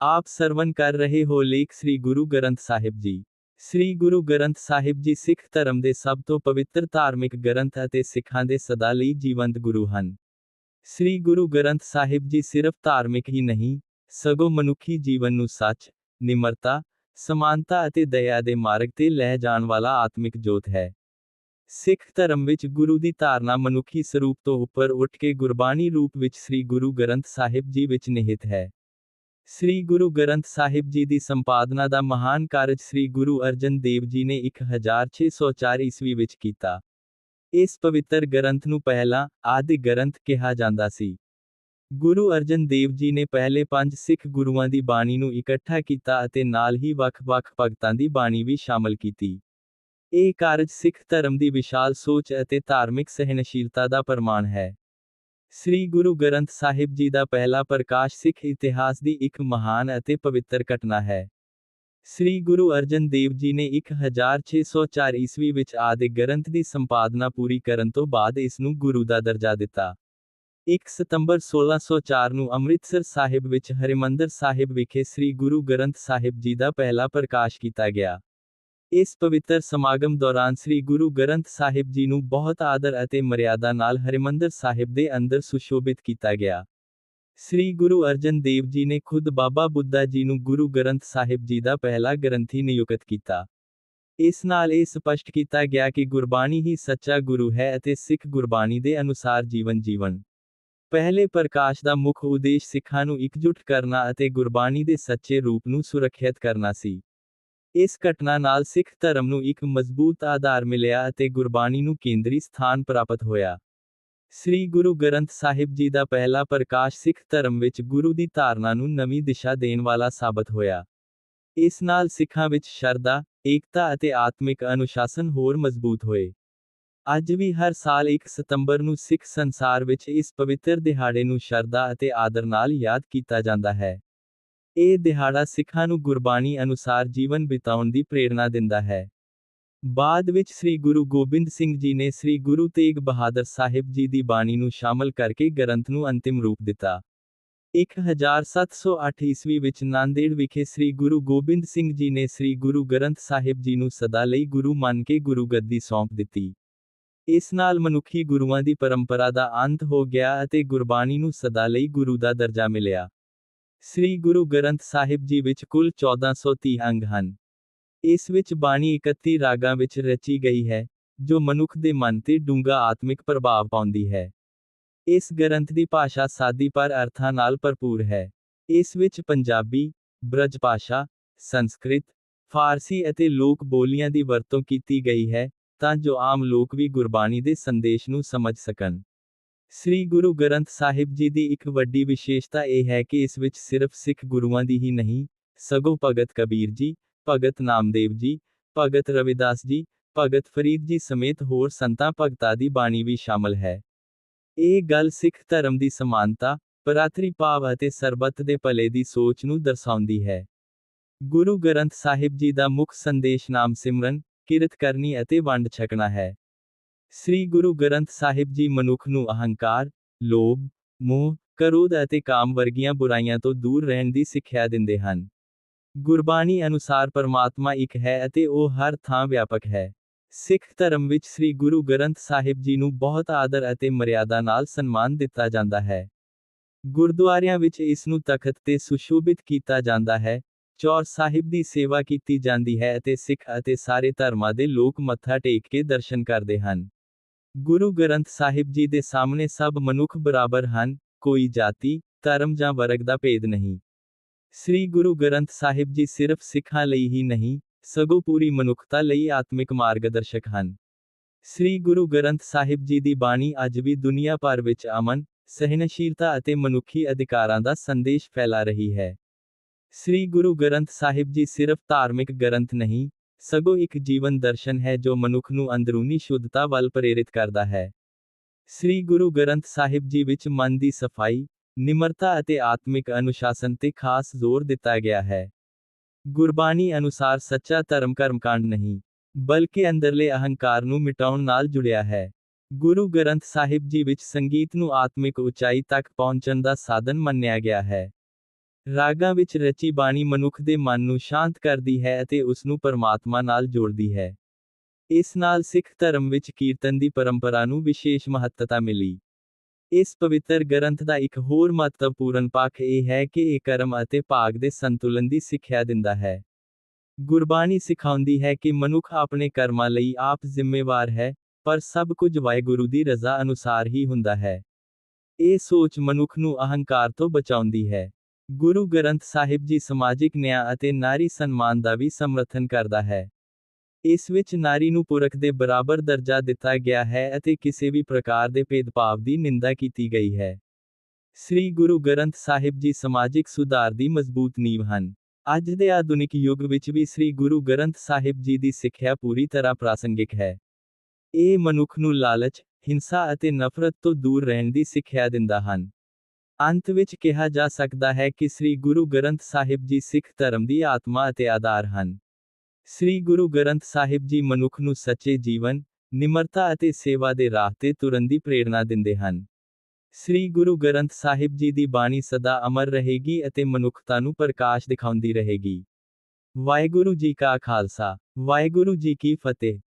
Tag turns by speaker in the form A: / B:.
A: ਆਪ ਸਰਵਨ ਕਰ ਰਹੇ ਹੋ ਲੇਖ ਸ੍ਰੀ ਗੁਰੂ ਗ੍ਰੰਥ ਸਾਹਿਬ ਜੀ ਸ੍ਰੀ ਗੁਰੂ ਗ੍ਰੰਥ ਸਾਹਿਬ ਜੀ ਸਿੱਖ ਧਰਮ ਦੇ ਸਭ ਤੋਂ ਪਵਿੱਤਰ ਧਾਰਮਿਕ ਗ੍ਰੰਥ ਅਤੇ ਸਿੱਖਾਂ ਦੇ ਸਦਾ ਲਈ ਜੀਵੰਤ ਗੁਰੂ ਹਨ ਸ੍ਰੀ ਗੁਰੂ ਗ੍ਰੰਥ ਸਾਹਿਬ ਜੀ ਸਿਰਫ ਧਾਰਮਿਕ ਹੀ ਨਹੀਂ ਸਗੋਂ ਮਨੁੱਖੀ ਜੀਵਨ ਨੂੰ ਸੱਚ ਨਿਮਰਤਾ ਸਮਾਨਤਾ ਅਤੇ ਦਇਆ ਦੇ ਮਾਰਗ ਤੇ ਲੈ ਜਾਣ ਵਾਲਾ ਆਤਮਿਕ ਜੋਤ ਹੈ ਸਿੱਖ ਧਰਮ ਵਿੱਚ ਗੁਰੂ ਦੀ ਧਾਰਨਾ ਮਨੁੱਖੀ ਸਰੂਪ ਤੋਂ ਉੱਪਰ ਉੱਠ ਕੇ ਗੁਰਬਾਣੀ ਰੂਪ ਵਿੱਚ ਸ੍ਰੀ ਗੁਰੂ ਗ੍ਰੰਥ ਸਾਹਿਬ ਜੀ ਵਿੱਚ ਨਿਹਿਤ ਹੈ ਸ੍ਰੀ ਗੁਰੂ ਗ੍ਰੰਥ ਸਾਹਿਬ ਜੀ ਦੀ ਸੰਪਾਦਨਾ ਦਾ ਮਹਾਨ ਕਾਰਜ ਸ੍ਰੀ ਗੁਰੂ ਅਰਜਨ ਦੇਵ ਜੀ ਨੇ 1604 ਈਸਵੀ ਵਿੱਚ ਕੀਤਾ ਇਸ ਪਵਿੱਤਰ ਗ੍ਰੰਥ ਨੂੰ ਪਹਿਲਾਂ ਆਦਿ ਗ੍ਰੰਥ ਕਿਹਾ ਜਾਂਦਾ ਸੀ ਗੁਰੂ ਅਰਜਨ ਦੇਵ ਜੀ ਨੇ ਪਹਿਲੇ ਪੰਜ ਸਿੱਖ ਗੁਰੂਆਂ ਦੀ ਬਾਣੀ ਨੂੰ ਇਕੱਠਾ ਕੀਤਾ ਅਤੇ ਨਾਲ ਹੀ ਵੱਖ-ਵੱਖ ਭਗਤਾਂ ਦੀ ਬਾਣੀ ਵੀ ਸ਼ਾਮਲ ਕੀਤੀ ਇਹ ਕਾਰਜ ਸਿੱਖ ਧਰਮ ਦੀ ਵਿਸ਼ਾਲ ਸੋਚ ਅਤੇ ਧਾਰਮਿਕ ਸਹਿਨਸ਼ੀਲਤਾ ਦਾ ਪ੍ਰਮਾਣ ਹੈ ਸ੍ਰੀ ਗੁਰੂ ਗ੍ਰੰਥ ਸਾਹਿਬ ਜੀ ਦਾ ਪਹਿਲਾ ਪ੍ਰਕਾਸ਼ ਸਿੱਖ ਇਤਿਹਾਸ ਦੀ ਇੱਕ ਮਹਾਨ ਅਤੇ ਪਵਿੱਤਰ ਘਟਨਾ ਹੈ ਸ੍ਰੀ ਗੁਰੂ ਅਰਜਨ ਦੇਵ ਜੀ ਨੇ 1604 ਈਸਵੀ ਵਿੱਚ ਆਦਿ ਗ੍ਰੰਥ ਦੀ ਸੰਪਾਦਨਾ ਪੂਰੀ ਕਰਨ ਤੋਂ ਬਾਅਦ ਇਸ ਨੂੰ ਗੁਰੂ ਦਾ ਦਰਜਾ ਦਿੱਤਾ 1 ਸਤੰਬਰ 1604 ਨੂੰ ਅੰਮ੍ਰਿਤਸਰ ਸਾਹਿਬ ਵਿੱਚ ਹਰਿਮੰਦਰ ਸਾਹਿਬ ਵਿਖੇ ਸ੍ਰੀ ਗੁਰੂ ਗ੍ਰੰਥ ਸਾਹਿਬ ਜੀ ਦਾ ਪਹਿਲਾ ਪ੍ਰਕਾਸ਼ ਕੀਤਾ ਗਿਆ ਇਸ ਪਵਿੱਤਰ ਸਮਾਗਮ ਦੌਰਾਨ ਸ੍ਰੀ ਗੁਰੂ ਗ੍ਰੰਥ ਸਾਹਿਬ ਜੀ ਨੂੰ ਬਹੁਤ ਆਦਰ ਅਤੇ ਮਰਿਆਦਾ ਨਾਲ ਹਰਿਮੰਦਰ ਸਾਹਿਬ ਦੇ ਅੰਦਰ ਸੁਸ਼ੋਭਿਤ ਕੀਤਾ ਗਿਆ ਸ੍ਰੀ ਗੁਰੂ ਅਰਜਨ ਦੇਵ ਜੀ ਨੇ ਖੁਦ ਬਾਬਾ ਬੁੱਢਾ ਜੀ ਨੂੰ ਗੁਰੂ ਗ੍ਰੰਥ ਸਾਹਿਬ ਜੀ ਦਾ ਪਹਿਲਾ ਗ੍ਰੰਥੀ ਨਿਯੁਕਤ ਕੀਤਾ ਇਸ ਨਾਲ ਇਹ ਸਪਸ਼ਟ ਕੀਤਾ ਗਿਆ ਕਿ ਗੁਰਬਾਣੀ ਹੀ ਸੱਚਾ ਗੁਰੂ ਹੈ ਅਤੇ ਸਿੱਖ ਗੁਰਬਾਣੀ ਦੇ ਅਨੁਸਾਰ ਜੀਵਨ ਜੀਵਨ ਪਹਿਲੇ ਪ੍ਰਕਾਸ਼ ਦਾ ਮੁੱਖ ਉਦੇਸ਼ ਸਿੱਖਾਂ ਨੂੰ ਇਕਜੁੱਟ ਕਰਨਾ ਅਤੇ ਗੁਰਬਾਣੀ ਦੇ ਸੱਚੇ ਰੂਪ ਨੂੰ ਸੁਰੱਖਿਅਤ ਕਰਨਾ ਸੀ ਇਸ ਘਟਨਾ ਨਾਲ ਸਿੱਖ ਧਰਮ ਨੂੰ ਇੱਕ ਮਜ਼ਬੂਤ ਆਧਾਰ ਮਿਲਿਆ ਅਤੇ ਗੁਰਬਾਣੀ ਨੂੰ ਕੇਂਦਰੀ ਸਥਾਨ ਪ੍ਰਾਪਤ ਹੋਇਆ ਸ੍ਰੀ ਗੁਰੂ ਗ੍ਰੰਥ ਸਾਹਿਬ ਜੀ ਦਾ ਪਹਿਲਾ ਪ੍ਰਕਾਸ਼ ਸਿੱਖ ਧਰਮ ਵਿੱਚ ਗੁਰੂ ਦੀ ਧਾਰਨਾ ਨੂੰ ਨਵੀਂ ਦਿਸ਼ਾ ਦੇਣ ਵਾਲਾ ਸਾਬਤ ਹੋਇਆ ਇਸ ਨਾਲ ਸਿੱਖਾਂ ਵਿੱਚ ਸ਼ਰਧਾ ਏਕਤਾ ਅਤੇ ਆਤਮਿਕ ਅਨੁਸ਼ਾਸਨ ਹੋਰ ਮਜ਼ਬੂਤ ਹੋਏ ਅੱਜ ਵੀ ਹਰ ਸਾਲ 1 ਸਤੰਬਰ ਨੂੰ ਸਿੱਖ ਸੰਸਾਰ ਵਿੱਚ ਇਸ ਪਵਿੱਤਰ ਦਿਹਾੜੇ ਨੂੰ ਸ਼ਰਧਾ ਅਤੇ ਆਦਰ ਨਾਲ ਯਾਦ ਕੀਤਾ ਜਾਂਦਾ ਹੈ ਇਹ ਦਿਹਾੜਾ ਸਿੱਖਾਂ ਨੂੰ ਗੁਰਬਾਣੀ ਅਨੁਸਾਰ ਜੀਵਨ ਬਿਤਾਉਣ ਦੀ ਪ੍ਰੇਰਣਾ ਦਿੰਦਾ ਹੈ ਬਾਅਦ ਵਿੱਚ ਸ੍ਰੀ ਗੁਰੂ ਗੋਬਿੰਦ ਸਿੰਘ ਜੀ ਨੇ ਸ੍ਰੀ ਗੁਰੂ ਤੇਗ ਬਹਾਦਰ ਸਾਹਿਬ ਜੀ ਦੀ ਬਾਣੀ ਨੂੰ ਸ਼ਾਮਲ ਕਰਕੇ ਗ੍ਰੰਥ ਨੂੰ ਅੰਤਿਮ ਰੂਪ ਦਿੱਤਾ 1708 ਈਸਵੀ ਵਿੱਚ ਨਾਂਦੇੜ ਵਿਖੇ ਸ੍ਰੀ ਗੁਰੂ ਗੋਬਿੰਦ ਸਿੰਘ ਜੀ ਨੇ ਸ੍ਰੀ ਗੁਰੂ ਗ੍ਰੰਥ ਸਾਹਿਬ ਜੀ ਨੂੰ ਸਦਾ ਲਈ ਗੁਰੂ ਮੰਨ ਕੇ ਗੁਰੂ ਗੱਦੀ ਸੌਂਪ ਦਿੱਤੀ ਇਸ ਨਾਲ ਮਨੁੱਖੀ ਗੁਰੂਆਂ ਦੀ ਪਰੰਪਰਾ ਦਾ ਅੰਤ ਹੋ ਗਿਆ ਅਤੇ ਗੁਰਬਾਣੀ ਨੂੰ ਸਦਾ ਲਈ ਗੁਰੂ ਦਾ ਦਰਜਾ ਮਿਲਿਆ ਸ੍ਰੀ ਗੁਰੂ ਗ੍ਰੰਥ ਸਾਹਿਬ ਜੀ ਵਿੱਚ ਕੁੱਲ 1430 ਅੰਗ ਹਨ ਇਸ ਵਿੱਚ ਬਾਣੀ 31 ਰਾਗਾਂ ਵਿੱਚ ਰਚੀ ਗਈ ਹੈ ਜੋ ਮਨੁੱਖ ਦੇ ਮਨ ਤੇ ਡੂੰਘਾ ਆਤਮਿਕ ਪ੍ਰਭਾਵ ਪਾਉਂਦੀ ਹੈ ਇਸ ਗ੍ਰੰਥ ਦੀ ਭਾਸ਼ਾ ਸਾਦੀ ਪਰ ਅਰਥਾਂ ਨਾਲ ਭਰਪੂਰ ਹੈ ਇਸ ਵਿੱਚ ਪੰਜਾਬੀ ਬ੍ਰਜ ਭਾਸ਼ਾ ਸੰਸਕ੍ਰਿਤ ਫਾਰਸੀ ਅਤੇ ਲੋਕ ਬੋਲੀਆਂ ਦੀ ਵਰਤੋਂ ਕੀਤੀ ਗਈ ਹੈ ਤਾਂ ਜੋ ਆਮ ਲੋਕ ਵੀ ਗੁਰਬਾਣੀ ਦੇ ਸੰਦੇਸ਼ ਨੂੰ ਸਮਝ ਸਕਣ ਸ੍ਰੀ ਗੁਰੂ ਗ੍ਰੰਥ ਸਾਹਿਬ ਜੀ ਦੀ ਇੱਕ ਵੱਡੀ ਵਿਸ਼ੇਸ਼ਤਾ ਇਹ ਹੈ ਕਿ ਇਸ ਵਿੱਚ ਸਿਰਫ ਸਿੱਖ ਗੁਰੂਆਂ ਦੀ ਹੀ ਨਹੀਂ, ਸਗੋਂ ਭਗਤ ਕਬੀਰ ਜੀ, ਭਗਤ ਨਾਮਦੇਵ ਜੀ, ਭਗਤ ਰਵਿਦਾਸ ਜੀ, ਭਗਤ ਫਰੀਦ ਜੀ ਸਮੇਤ ਹੋਰ ਸੰਤਾਂ ਭਗਤਾਂ ਦੀ ਬਾਣੀ ਵੀ ਸ਼ਾਮਲ ਹੈ। ਇਹ ਗੱਲ ਸਿੱਖ ਧਰਮ ਦੀ ਸਮਾਨਤਾ ਪਰਾਤਰੀ ਭਾਵ ਅਤੇ ਸਰਬੱਤ ਦੇ ਭਲੇ ਦੀ ਸੋਚ ਨੂੰ ਦਰਸਾਉਂਦੀ ਹੈ। ਗੁਰੂ ਗ੍ਰੰਥ ਸਾਹਿਬ ਜੀ ਦਾ ਮੁੱਖ ਸੰਦੇਸ਼ ਨਾਮ ਸਿਮਰਨ ਕਿਰਤ ਕਰਨੀ ਅਤੇ ਵੰਡ ਛਕਣਾ ਹੈ। ਸ੍ਰੀ ਗੁਰੂ ਗ੍ਰੰਥ ਸਾਹਿਬ ਜੀ ਮਨੁੱਖ ਨੂੰ ਅਹੰਕਾਰ ਲੋਭ ਮੋਹ ਕਰੋਧ ਅਤੇ ਕਾਮ ਵਰਗੀਆਂ ਬੁਰਾਈਆਂ ਤੋਂ ਦੂਰ ਰਹਿਣ ਦੀ ਸਿੱਖਿਆ ਦਿੰਦੇ ਹਨ ਗੁਰਬਾਣੀ ਅਨੁਸਾਰ ਪਰਮਾਤਮਾ ਇੱਕ ਹੈ ਅਤੇ ਉਹ ਹਰ ਥਾਂ ਵਿਆਪਕ ਹੈ ਸਿੱਖ ਧਰਮ ਵਿੱਚ ਸ੍ਰੀ ਗੁਰੂ ਗ੍ਰੰਥ ਸਾਹਿਬ ਜੀ ਨੂੰ ਬਹੁਤ ਆਦਰ ਅਤੇ ਮਰਿਆਦਾ ਨਾਲ ਸਨਮਾਨ ਦਿੱਤਾ ਜਾਂਦਾ ਹੈ ਗੁਰਦੁਆਰਿਆਂ ਵਿੱਚ ਇਸ ਨੂੰ ਤਖਤ ਤੇ ਸੁਸ਼ੋਭਿਤ ਕੀਤਾ ਜਾਂਦਾ ਹੈ ਚੌਰ ਸਾਹਿਬ ਦੀ ਸੇਵਾ ਕੀਤੀ ਜਾਂਦੀ ਹੈ ਅਤੇ ਸਿੱਖ ਅਤੇ ਸਾਰੇ ਧਰਮਾਂ ਦੇ ਲੋਕ ਮੱਥਾ ਟੇਕ ਕੇ ਦਰਸ਼ਨ ਕਰਦੇ ਹਨ ਗੁਰੂ ਗ੍ਰੰਥ ਸਾਹਿਬ ਜੀ ਦੇ ਸਾਹਮਣੇ ਸਭ ਮਨੁੱਖ ਬਰਾਬਰ ਹਨ ਕੋਈ ਜਾਤੀ ਧਰਮ ਜਾਂ ਵਰਗ ਦਾ ਭੇਦ ਨਹੀਂ ਸ੍ਰੀ ਗੁਰੂ ਗ੍ਰੰਥ ਸਾਹਿਬ ਜੀ ਸਿਰਫ ਸਿੱਖਾਂ ਲਈ ਹੀ ਨਹੀਂ ਸਗੋਂ ਪੂਰੀ ਮਨੁੱਖਤਾ ਲਈ ਆਤਮਿਕ ਮਾਰਗਦਰਸ਼ਕ ਹਨ ਸ੍ਰੀ ਗੁਰੂ ਗ੍ਰੰਥ ਸਾਹਿਬ ਜੀ ਦੀ ਬਾਣੀ ਅੱਜ ਵੀ ਦੁਨੀਆ ਭਰ ਵਿੱਚ ਅਮਨ ਸਹਿਨਸ਼ੀਲਤਾ ਅਤੇ ਮਨੁੱਖੀ ਅਧਿਕਾਰਾਂ ਦਾ ਸੰਦੇਸ਼ ਫੈਲਾ ਰਹੀ ਹੈ ਸ੍ਰੀ ਗੁਰੂ ਗ੍ਰੰਥ ਸਾਹਿਬ ਜੀ ਸਿਰਫ ਧਾਰਮਿਕ ਗ੍ਰੰਥ ਨਹੀਂ ਸਗੋਂ ਇੱਕ ਜੀਵਨ ਦਰਸ਼ਨ ਹੈ ਜੋ ਮਨੁੱਖ ਨੂੰ ਅੰਦਰੂਨੀ ਸ਼ੁੱਧਤਾ ਵੱਲ ਪ੍ਰੇਰਿਤ ਕਰਦਾ ਹੈ ਸ੍ਰੀ ਗੁਰੂ ਗ੍ਰੰਥ ਸਾਹਿਬ ਜੀ ਵਿੱਚ ਮਨ ਦੀ ਸਫਾਈ ਨਿਮਰਤਾ ਅਤੇ ਆਤਮਿਕ ਅਨੁਸ਼ਾਸਨ ਤੇ ਖਾਸ ਜ਼ੋਰ ਦਿੱਤਾ ਗਿਆ ਹੈ ਗੁਰਬਾਣੀ ਅਨੁਸਾਰ ਸੱਚਾ ਧਰਮ ਕਰਮਕਾਂਡ ਨਹੀਂ ਬਲਕਿ ਅੰਦਰਲੇ ਅਹੰਕਾਰ ਨੂੰ ਮਿਟਾਉਣ ਨਾਲ ਜੁੜਿਆ ਹੈ ਗੁਰੂ ਗ੍ਰੰਥ ਸਾਹਿਬ ਜੀ ਵਿੱਚ ਸੰਗੀਤ ਨੂੰ ਆਤਮਿਕ ਉਚਾਈ ਤੱਕ ਪਹੁੰਚਣ ਦਾ ਸਾਧਨ ਮੰਨਿਆ ਗਿਆ ਹੈ ਰਾਗਾਂ ਵਿੱਚ ਰਚੀ ਬਾਣੀ ਮਨੁੱਖ ਦੇ ਮਨ ਨੂੰ ਸ਼ਾਂਤ ਕਰਦੀ ਹੈ ਅਤੇ ਉਸ ਨੂੰ ਪਰਮਾਤਮਾ ਨਾਲ ਜੋੜਦੀ ਹੈ ਇਸ ਨਾਲ ਸਿੱਖ ਧਰਮ ਵਿੱਚ ਕੀਰਤਨ ਦੀ ਪਰੰਪਰਾ ਨੂੰ ਵਿਸ਼ੇਸ਼ ਮਹੱਤਤਾ ਮਿਲੀ ਇਸ ਪਵਿੱਤਰ ਗ੍ਰੰਥ ਦਾ ਇੱਕ ਹੋਰ ਮਹੱਤਵਪੂਰਨ ਪੱਖ ਇਹ ਹੈ ਕਿ ਇਹ ਕਰਮ ਅਤੇ ਭਾਗ ਦੇ ਸੰਤੁਲਨ ਦੀ ਸਿੱਖਿਆ ਦਿੰਦਾ ਹੈ ਗੁਰਬਾਣੀ ਸਿਖਾਉਂਦੀ ਹੈ ਕਿ ਮਨੁੱਖ ਆਪਣੇ ਕਰਮਾਂ ਲਈ ਆਪ ਜ਼ਿੰਮੇਵਾਰ ਹੈ ਪਰ ਸਭ ਕੁਝ ਵਾਹਿਗੁਰੂ ਦੀ ਰਜ਼ਾ ਅਨੁਸਾਰ ਹੀ ਹੁੰਦਾ ਹੈ ਇਹ ਸੋਚ ਮਨੁੱਖ ਨੂੰ ਅਹੰਕਾਰ ਤੋਂ ਬਚਾਉਂਦੀ ਹੈ ਗੁਰੂ ਗ੍ਰੰਥ ਸਾਹਿਬ ਜੀ ਸਮਾਜਿਕ ਨਿਆਂ ਅਤੇ ਨਾਰੀ ਸਨਮਾਨ ਦਾ ਵੀ ਸਮਰਥਨ ਕਰਦਾ ਹੈ ਇਸ ਵਿੱਚ ਨਾਰੀ ਨੂੰ ਪੁਰਖ ਦੇ ਬਰਾਬਰ ਦਰਜਾ ਦਿੱਤਾ ਗਿਆ ਹੈ ਅਤੇ ਕਿਸੇ ਵੀ ਪ੍ਰਕਾਰ ਦੇ ਭੇਦਭਾਵ ਦੀ ਨਿੰਦਾ ਕੀਤੀ ਗਈ ਹੈ ਸ੍ਰੀ ਗੁਰੂ ਗ੍ਰੰਥ ਸਾਹਿਬ ਜੀ ਸਮਾਜਿਕ ਸੁਧਾਰ ਦੀ ਮਜ਼ਬੂਤ ਨੀਂਹ ਹਨ ਅੱਜ ਦੇ ਆਧੁਨਿਕ ਯੁੱਗ ਵਿੱਚ ਵੀ ਸ੍ਰੀ ਗੁਰੂ ਗ੍ਰੰਥ ਸਾਹਿਬ ਜੀ ਦੀ ਸਿੱਖਿਆ ਪੂਰੀ ਤਰ੍ਹਾਂ ਪ੍ਰਾਸੰਗਿਕ ਹੈ ਇਹ ਮਨੁੱਖ ਨੂੰ ਲਾਲਚ ਹਿੰਸਾ ਅਤੇ ਨਫ਼ਰਤ ਤੋਂ ਦੂਰ ਰਹਿਣ ਦੀ ਸਿੱਖਿਆ ਦਿੰਦਾ ਹਨ ਅੰਤ ਵਿੱਚ ਕਿਹਾ ਜਾ ਸਕਦਾ ਹੈ ਕਿ ਸ੍ਰੀ ਗੁਰੂ ਗ੍ਰੰਥ ਸਾਹਿਬ ਜੀ ਸਿੱਖ ਧਰਮ ਦੀ ਆਤਮਾ ਅਤੇ ਆਧਾਰ ਹਨ ਸ੍ਰੀ ਗੁਰੂ ਗ੍ਰੰਥ ਸਾਹਿਬ ਜੀ ਮਨੁੱਖ ਨੂੰ ਸੱਚੇ ਜੀਵਨ ਨਿਮਰਤਾ ਅਤੇ ਸੇਵਾ ਦੇ ਰਾਹ ਤੇ ਤੁਰਨ ਦੀ ਪ੍ਰੇਰਣਾ ਦਿੰਦੇ ਹਨ ਸ੍ਰੀ ਗੁਰੂ ਗ੍ਰੰਥ ਸਾਹਿਬ ਜੀ ਦੀ ਬਾਣੀ ਸਦਾ ਅਮਰ ਰਹੇਗੀ ਅਤੇ ਮਨੁੱਖਤਾ ਨੂੰ ਪ੍ਰਕਾਸ਼ ਦਿਖਾਉਂਦੀ ਰਹੇਗੀ ਵਾਹਿਗੁਰੂ ਜੀ ਕਾ ਖਾਲਸਾ ਵਾਹਿਗੁਰੂ ਜੀ ਕੀ ਫਤਿਹ